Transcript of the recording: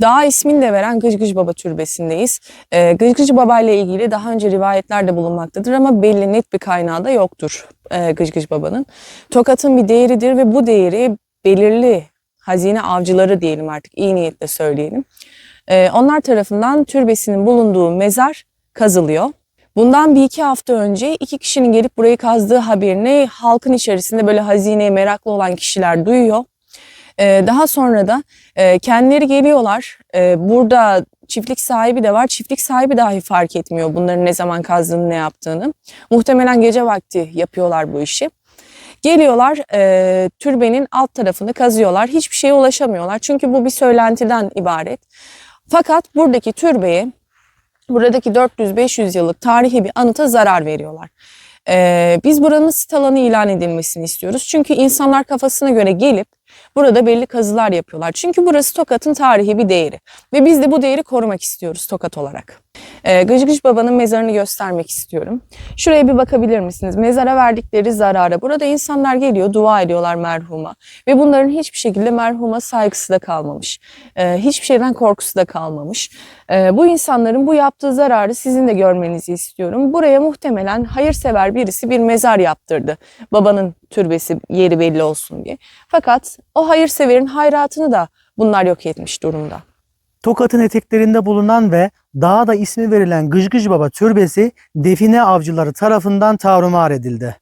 Dağ ismini de veren Gıcgıc Baba Türbesi'ndeyiz. Ee, Gıcgıc Baba ile ilgili daha önce rivayetler de bulunmaktadır ama belli net bir kaynağı da yoktur e, Gıcgıc Baba'nın. Tokat'ın bir değeridir ve bu değeri belirli hazine avcıları diyelim artık iyi niyetle söyleyelim. Ee, onlar tarafından türbesinin bulunduğu mezar kazılıyor. Bundan bir iki hafta önce iki kişinin gelip burayı kazdığı haberini halkın içerisinde böyle hazineye meraklı olan kişiler duyuyor. Ee, daha sonra da e, kendileri geliyorlar. Ee, burada çiftlik sahibi de var. Çiftlik sahibi dahi fark etmiyor bunların ne zaman kazdığını, ne yaptığını. Muhtemelen gece vakti yapıyorlar bu işi. Geliyorlar e, türbenin alt tarafını kazıyorlar. Hiçbir şeye ulaşamıyorlar. Çünkü bu bir söylentiden ibaret. Fakat buradaki türbeye, buradaki 400-500 yıllık tarihi bir anıta zarar veriyorlar. Ee, biz buranın sit alanı ilan edilmesini istiyoruz. Çünkü insanlar kafasına göre gelip burada belli kazılar yapıyorlar. Çünkü burası Tokat'ın tarihi bir değeri. Ve biz de bu değeri korumak istiyoruz Tokat olarak. Gıcgıç Baba'nın mezarını göstermek istiyorum. Şuraya bir bakabilir misiniz? Mezara verdikleri zarara. Burada insanlar geliyor, dua ediyorlar merhuma. Ve bunların hiçbir şekilde merhuma saygısı da kalmamış. Ee, hiçbir şeyden korkusu da kalmamış. Ee, bu insanların bu yaptığı zararı sizin de görmenizi istiyorum. Buraya muhtemelen hayırsever birisi bir mezar yaptırdı. Babanın türbesi yeri belli olsun diye. Fakat o hayırseverin hayratını da bunlar yok etmiş durumda. Tokat'ın eteklerinde bulunan ve dağa da ismi verilen Gıcgıc Baba Türbesi define avcıları tarafından tarumar edildi.